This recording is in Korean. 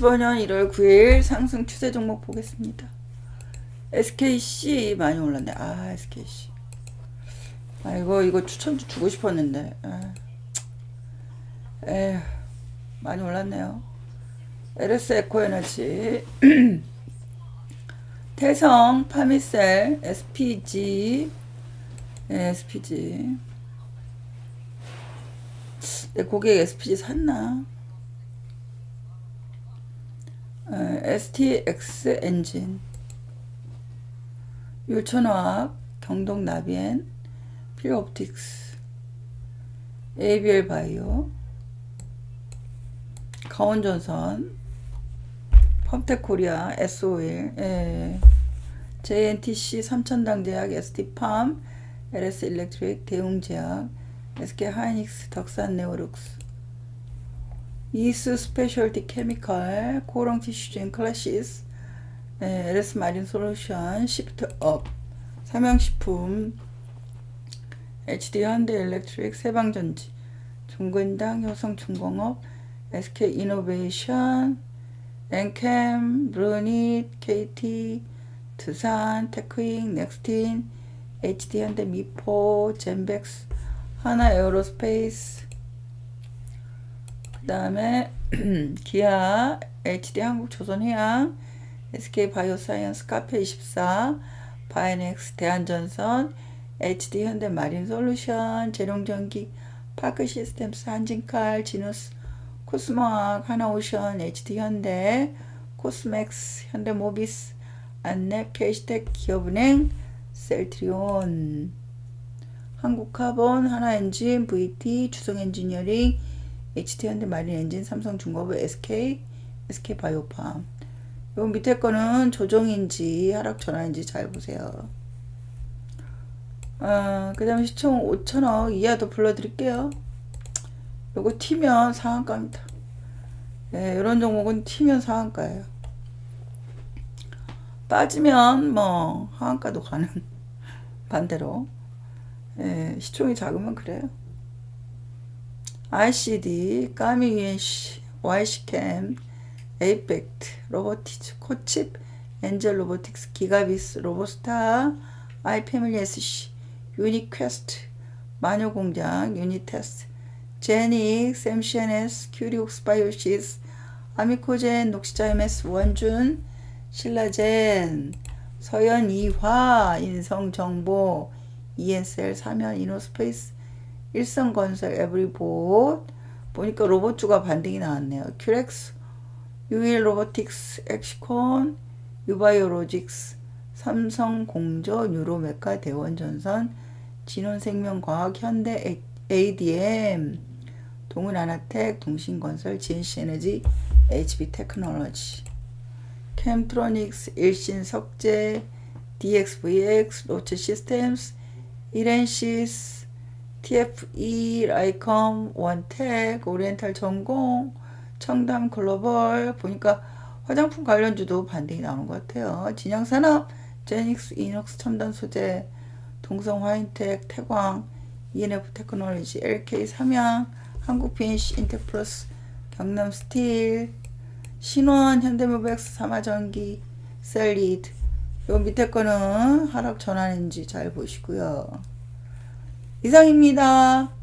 2025년 1월 9일 상승 추세 종목 보겠습니다. SKC 많이 올랐네. 아, SKC. 아이고, 이거 추천주 주고 싶었는데. 아. 에휴, 많이 올랐네요. LS 에코 에너지. 태성, 파미셀, SPG, 네, SPG. 내 고객 SPG 샀나? 어, STX 엔진, 율천화학, 경동 나비엔, 필옵틱스, ABL 바이오, 강원전선, 펌텍코리아, SO일, 예. JNTC 삼천당제약, ST팜, LS 일렉트릭, 대웅제약, SK 하이닉스, 덕산 네오룩스, 이스 스페셜티 케미칼, 코롱 티슈진 클래시스, 예, LS 마린 솔루션, 시프트업, 삼양식품, HD 현대 일렉트릭, 세방전지, 중근당, 효성중공업, SK 이노베이션, 엔캠, 브루닛, KT, 두산, 테크잉, 넥스틴, HD 현대 미포, 젠백스, 하나 에어로스페이스, 그 다음에 기아, HD 한국조선해양, SK 바이오사이언스, 카페24, 바이넥스, 대한전선, HD 현대 마린 솔루션, 재룡전기, 파크 시스템스, 한진칼, 지누스, 코스모학, 하나오션, HD 현대, 코스맥스, 현대모비스, 안랩, 캐시텍, 기업은행, 셀트리온, 한국카본, 하나엔진, VT, 주성엔지니어링, HD 현대 마린 엔진, 삼성중공업, SK, SK 바이오팜. 요 밑에 거는 조정인지 하락 전환인지 잘 보세요. 어, 그 다음에 시총 5천억 이하도 불러드릴게요. 요거 튀면 상한가입니다. 네, 이런 종목은 튀면 상한가예요. 빠지면 뭐 하한가도 가는 반대로 예, 시총이 작으면 그래요. RCD, 까미 UNC, YC캠, 에이펙트, 로보티즈, 코칩, 엔젤 로보틱스, 기가비스, 로보스타, 아이패밀리 SC, 유니퀘스트, 마녀공장, 유니테스트, 제닉, 샘시엔스, 큐리옥스 바이오시스, 아미코젠, 녹시자 MS, 원준, 신라젠, 서현 이화, 인성정보, ESL, 사면, 이노스페이스, 일성건설, 에브리봇, 보니까 로봇주가 반등이 나왔네요. 큐렉스, 유일 로보틱스, 엑시콘, 유바이오로직스, 삼성공조, 뉴로메카, 대원전선, 진원생명과학, 현대 ADM, 동은아나텍, 동신건설, GNC에너지, HB테크놀로지, 캠트로닉스, 일신석재, DXVX, 로체시스템스, 이렌시스, TFE, 라이컴, 원텍, 오리엔탈 전공, 청담 글로벌 보니까 화장품 관련주도 반등이 나오는 것 같아요. 진양산업, 제닉스, 이녹스 첨단 소재, 동성 화인텍, 태광, ENF 테크놀로지, LK 삼양, 한국 BNC, 인텍플러스, 경남 스틸, 신원, 현대모백스, 삼화전기, 셀리드. 요 밑에 거는 하락 전환인지 잘 보시고요. 이상입니다.